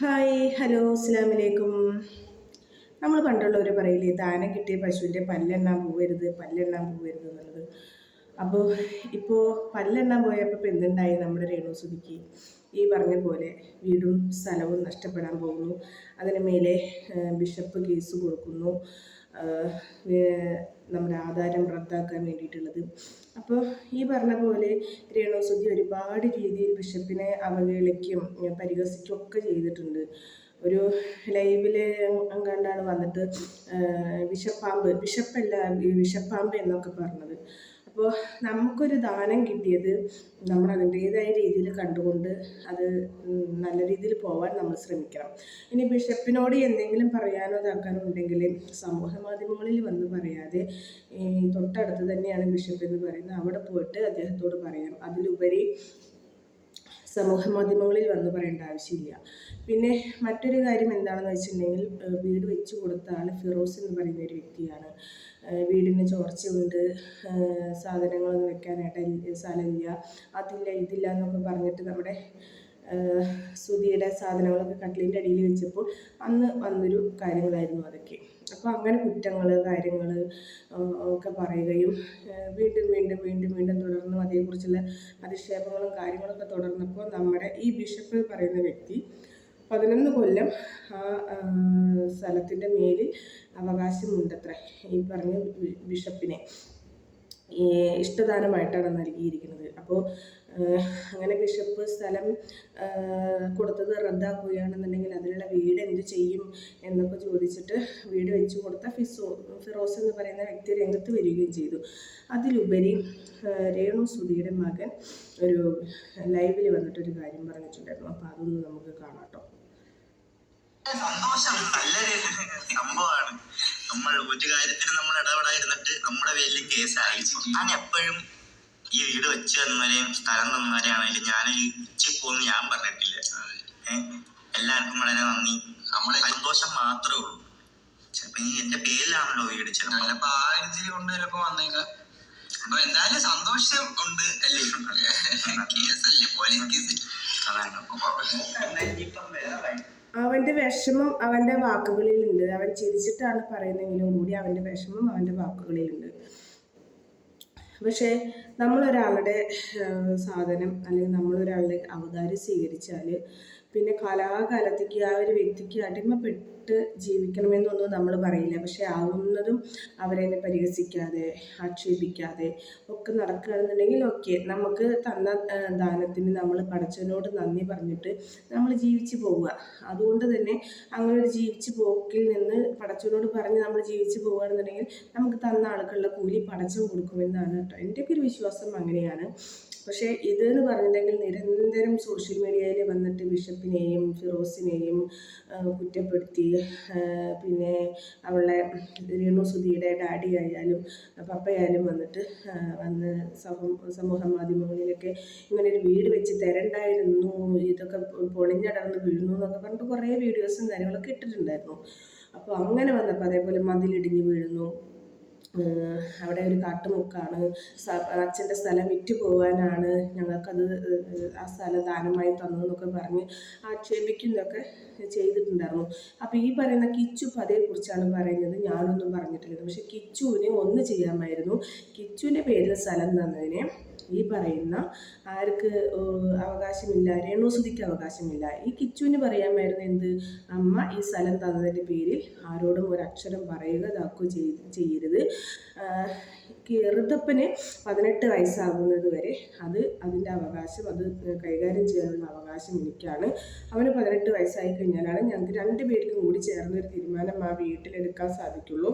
Hi hello അസ്സാം വലൈക്കും നമ്മൾ പണ്ടുള്ളവർ പറയില്ലേ ദാനം കിട്ടിയ പശുവിന്റെ പല്ലെണ്ണാൻ പോവരുത് പല്ലെണ്ണാൻ പോവരുത് എന്നുള്ളത്. അപ്പോൾ ഇപ്പോൾ പല്ലെണ്ണാൻ പോയപ്പോൾ എന്തുണ്ടായി നമ്മുടെ രേണുസുതിക്ക് ഈ പറഞ്ഞ പോലെ വീടും സ്ഥലവും നഷ്ടപ്പെടാൻ പോകുന്നു. അതിന് മേലെ ബിഷപ്പ് കേസ് കൊടുക്കുന്നു. നമ്മുടെ ആധാരം റദ്ദാക്കാൻ വേണ്ടിയിട്ടുള്ളത്. അപ്പോൾ ഈ പറഞ്ഞ പോലെ രേണുസുതി ഒരുപാട് രീതിയിൽ ബിഷപ്പിനെ അവഹേളിക്കും പരിഹസിക്കും ഒക്കെ ചെയ്തിട്ടുണ്ട്. ഒരു ലൈവിൽ കണ്ടാണ് വന്നിട്ട് വിഷപ്പാമ്പ് വിഷപ്പല്ല വിഷപ്പാമ്പ് എന്നൊക്കെ പറഞ്ഞത്. അപ്പോൾ നമുക്കൊരു ദാനം കിട്ടിയത് നമ്മൾ അതിന്റേതായ രീതിയിൽ കണ്ടുകൊണ്ട് അത് നല്ല രീതിയിൽ പോകാൻ നമ്മൾ ശ്രമിക്കണം. ഇനി ബിഷപ്പിനോട് എന്തെങ്കിലും പറയാനോ ഇതാക്കാനോ ഉണ്ടെങ്കിൽ സമൂഹ മാധ്യമങ്ങളിൽ വന്ന് പറയാതെ തൊട്ടടുത്ത് തന്നെയാണ് ബിഷപ്പ് എന്ന് പറയുന്നത്. അവിടെ പോയിട്ട് അദ്ദേഹത്തോട് പറയാം. അതിലുപരി സമൂഹ മാധ്യമങ്ങളിൽ വന്ന് പറയേണ്ട ആവശ്യമില്ല. പിന്നെ മറ്റൊരു കാര്യം എന്താണെന്ന് വെച്ചിട്ടുണ്ടെങ്കിൽ വീട് വെച്ചു കൊടുത്ത ആൾ ഫിറോസ് എന്ന് പറയുന്ന ഒരു വ്യക്തിയാണ്. വീടിന് ചോർച്ചയുണ്ട്. സാധനങ്ങളൊന്നും വെക്കാനായിട്ട് സ്ഥലമില്ല. അതില്ല ഇതില്ല എന്നൊക്കെ പറഞ്ഞിട്ട് നമ്മുടെ സുധിയുടെ സാധനങ്ങളൊക്കെ കട്ടിലിന്റെ അടിയിൽ വെച്ചപ്പോൾ അന്ന് വന്നൊരു കാര്യങ്ങളായിരുന്നു അതൊക്കെ. അപ്പോൾ അങ്ങനെ കുറ്റങ്ങൾ കാര്യങ്ങൾ ഒക്കെ പറയുകയും വീണ്ടും വീണ്ടും വീണ്ടും വീണ്ടും തുടർന്നും അതേക്കുറിച്ചുള്ള അധിക്ഷേപങ്ങളും കാര്യങ്ങളൊക്കെ തുടർന്നപ്പോൾ നമ്മുടെ ഈ ബിഷപ്പ് പറയുന്ന വ്യക്തി പതിനൊന്ന് കൊല്ലം ആ സ്ഥലത്തിന്റെ മേലിൽ അവകാശമുണ്ടത്ര ഈ പറഞ്ഞ ബിഷപ്പിനെ. ഇഷ്ടദാനമായിട്ടാണ് നൽകിയിരിക്കുന്നത്. അപ്പോൾ അങ്ങനെ ബിഷപ്പ് സ്ഥലം കൊടുത്തത് റദ്ദാക്കുകയാണെന്നുണ്ടെങ്കിൽ അതിനുള്ള വീട് എന്ത് ചെയ്യും എന്നൊക്കെ ചോദിച്ചിട്ട് വീട് വെച്ച് കൊടുത്ത ഫിസോ ഫിറോസ് എന്ന് പറയുന്ന വ്യക്തി രംഗത്ത് വരികയും ചെയ്തു. അതിലുപരി രേണു സുധിയുടെ മകൻ ഒരു ലൈവിൽ വന്നിട്ടൊരു കാര്യം പറഞ്ഞിട്ടുണ്ടായിരുന്നു. അപ്പോൾ അതൊന്ന് നമുക്ക് കാണാം കേട്ടോ സന്തോഷം നല്ലൊരു സംഭവമാണ്. നമ്മൾ ഒരു കാര്യത്തിന് നമ്മൾ ഇടപെടാതിരുന്നിട്ട് നമ്മുടെ പേരിൽ കേസായി ഞാൻ എപ്പോഴും ഈ വീട് വെച്ച് തന്നവരെയും സ്ഥലം തന്നവരെയാണെങ്കിലും ഞാനൊരു ഉച്ചപ്പോന്ന് ഞാൻ പറഞ്ഞിട്ടില്ല. എല്ലാവർക്കും വളരെ നന്ദി. നമ്മളെ സന്തോഷം മാത്രമേ ഉള്ളൂ. ചിലപ്പോ ഈ എന്റെ പേരിലാണല്ലോ വീട് ചിലപ്പോ ആ രീതിയിൽ കൊണ്ട് ചിലപ്പോ വന്നേക്കാം. അപ്പൊ എന്തായാലും സന്തോഷം ഉണ്ട് അല്ലേ? കേസല്ലേ പോലെ കേസ് അതാണ്. അവന്റെ വിഷമം അവന്റെ വാക്കുകളിലുണ്ട്. അവൻ ചിരിച്ചിട്ടാണ് പറയുന്നതെങ്കിലും കൂടി അവന്റെ വിഷമം അവന്റെ വാക്കുകളിലുണ്ട്. പക്ഷേ നമ്മളൊരാളുടെ സാധനം അല്ലെങ്കിൽ നമ്മളൊരാളുടെ അവതാരം സ്വീകരിച്ചാൽ പിന്നെ കലാകാലത്തേക്ക് ആ ഒരു വ്യക്തിക്ക് അടിമപ്പെട്ട് ജീവിക്കണമെന്നൊന്നും നമ്മൾ പറയില്ല. പക്ഷെ ആവുന്നതും അവരെ പരിഹസിക്കാതെ ആക്ഷേപിക്കാതെ ഒക്കെ നടക്കുകയാണെന്നുണ്ടെങ്കിൽ ഓക്കെ നമുക്ക് തന്ന ദാനത്തിന് നമ്മൾ പടച്ചവനോട് നന്ദി പറഞ്ഞിട്ട് നമ്മൾ ജീവിച്ചു പോവുക. അതുകൊണ്ട് തന്നെ അങ്ങനെ ഒരു ജീവിച്ചു പോക്കിൽ നിന്ന് പടച്ചവനോട് പറഞ്ഞ് നമ്മൾ ജീവിച്ചു പോവുകയാണെന്നുണ്ടെങ്കിൽ നമുക്ക് തന്ന ആൾക്കുള്ള കൂലി പടച്ചം കൊടുക്കുമെന്നാണ് കേട്ടോ. എന്റെയൊക്കെ ഒരു വിശ്വാസം അങ്ങനെയാണ്. പക്ഷേ ഇതെന്ന് പറഞ്ഞിട്ടുണ്ടെങ്കിൽ നിരന്തരം സോഷ്യൽ മീഡിയയിൽ വന്നിട്ട് ബിഷപ്പിനെയും ഫിറോസിനെയും കുറ്റപ്പെടുത്തി പിന്നെ അവളെ രേണുസുധിയുടെ ഡാഡി ആയാലും പപ്പയായാലും വന്നിട്ട് വന്ന് സമൂഹ മാധ്യമങ്ങളിലൊക്കെ ഇങ്ങനെ ഒരു വീട് വെച്ച് തരണ്ടായിരുന്നു ഇതൊക്കെ പൊളിഞ്ഞടർന്ന് വീഴുന്നു എന്നൊക്കെ പറഞ്ഞിട്ട് കുറേ വീഡിയോസും കാര്യങ്ങളൊക്കെ ഇട്ടിട്ടുണ്ടായിരുന്നു. അപ്പോൾ അങ്ങനെ വന്നപ്പോൾ അതേപോലെ മതിലിടിഞ്ഞ് വീഴുന്നു. അവിടെ ഒരു കാട്ടുമുക്കാണ്. അച്ഛന്റെ സ്ഥലം വിറ്റ് പോകാനാണ് ഞങ്ങൾക്കത് ആ സ്ഥലം ദാനമായി തന്നതെന്നൊക്കെ പറഞ്ഞ് ആക്ഷേപിക്കുന്നതൊക്കെ ചെയ്തിട്ടുണ്ടായിരുന്നു. അപ്പോൾ ഈ പറയുന്ന കിച്ചു പതയെക്കുറിച്ചാണ് പറയുന്നത്. ഞാനൊന്നും പറഞ്ഞിട്ടില്ല. പക്ഷെ കിച്ചുവിനെ ഒന്ന് ചെയ്യാമായിരുന്നു. കിച്ചുവിന്റെ പേരിൽ സ്ഥലം തന്നതിനെ ഈ പറയുന്ന ആർക്ക് അവകാശമില്ല രേണുസുതിക്ക് അവകാശമില്ല. ഈ കിച്ചുവിന് പറയാമായിരുന്നു എന്ത്? അമ്മ ഈ സ്ഥലം തന്നതിന്റെ പേരിൽ ആരോടും ഒരു അക്ഷരം പറയുക ഇതാക്കുകയോ ചെയ്യരുത്. ഋതപ്പന് പതിനെട്ട് വയസ്സാകുന്നത് വരെ അത് അതിന്റെ അവകാശം അത് കൈകാര്യം ചെയ്യാനുള്ള അവകാശം എനിക്കാണ്. അവന് പതിനെട്ട് വയസ്സായി കഴിഞ്ഞാലാണ് ഞങ്ങൾക്ക് രണ്ട് പേർക്കും കൂടി ചേർന്നൊരു തീരുമാനം ആ വീട്ടിലെടുക്കാൻ സാധിക്കുള്ളൂ.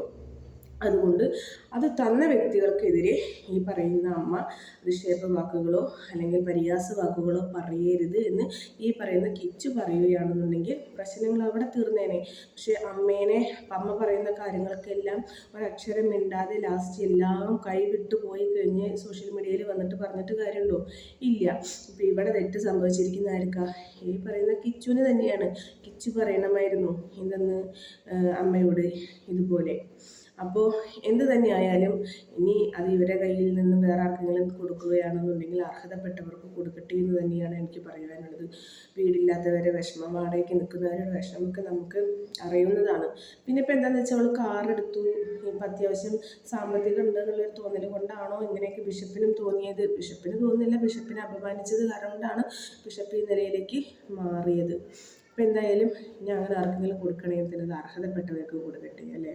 അതുകൊണ്ട് അത് തന്ന വ്യക്തികൾക്കെതിരെ ഈ പറയുന്ന അമ്മ അധിക്ഷേപ വാക്കുകളോ അല്ലെങ്കിൽ പരിഹാസ വാക്കുകളോ പറയരുത് എന്ന് ഈ പറയുന്ന കിച്ചു പറയുകയാണെന്നുണ്ടെങ്കിൽ പ്രശ്നങ്ങൾ അവിടെ തീർന്നേനെ. പക്ഷേ അമ്മേനെ അമ്മ പറയുന്ന കാര്യങ്ങൾക്കെല്ലാം ഒരക്ഷരം മിണ്ടാതെ ലാസ്റ്റ് എല്ലാം കൈവിട്ടു പോയി കഴിഞ്ഞ് സോഷ്യൽ മീഡിയയിൽ വന്നിട്ട് പറഞ്ഞിട്ട് കാര്യമുണ്ടോ? ഇല്ല. ഇപ്പോൾ ഇവിടെ തെറ്റ് സംഭവിച്ചിരിക്കുന്ന ആർക്കാ ഈ പറയുന്ന കിച്ചുവിന് തന്നെയാണ്. കിച്ചു പറയണമായിരുന്നു എന്തെന്ന് അമ്മയോട് ഇതുപോലെ. അപ്പോൾ എന്ത് തന്നെയായാലും ഇനി അത് ഇവരെ കയ്യിൽ നിന്ന് വേറെ ആർക്കെങ്കിലും കൊടുക്കുകയാണെന്നുണ്ടെങ്കിൽ അർഹതപ്പെട്ടവർക്ക് കൊടുക്കട്ടെ എന്ന് തന്നെയാണ് എനിക്ക് പറയാനുള്ളത് വീടില്ലാത്തവരെ വിഷമം വാടകയ്ക്ക് നിൽക്കുന്നവരുടെ വിഷമമൊക്കെ നമുക്ക് അറിയുന്നതാണ്. പിന്നെ ഇപ്പോൾ എന്താണെന്ന് വെച്ചാൽ അവൾ കാറെടുത്തു ഇപ്പം അത്യാവശ്യം സാമ്പത്തികം ഉണ്ട് തോന്നൽ കൊണ്ടാണോ ഇങ്ങനെയൊക്കെ ബിഷപ്പിനും തോന്നിയത്? ബിഷപ്പിന് തോന്നുന്നില്ല. ബിഷപ്പിനെ അപമാനിച്ചത് കൊണ്ടാണ് ബിഷപ്പ് ഈ നിലയിലേക്ക് മാറിയത്. അപ്പം എന്തായാലും ഞങ്ങൾ ആർക്കെങ്കിലും കൊടുക്കണമെങ്കിൽ തന്നെ അർഹതപ്പെട്ടവർക്ക് കൊടുക്കട്ടെ അല്ലേ?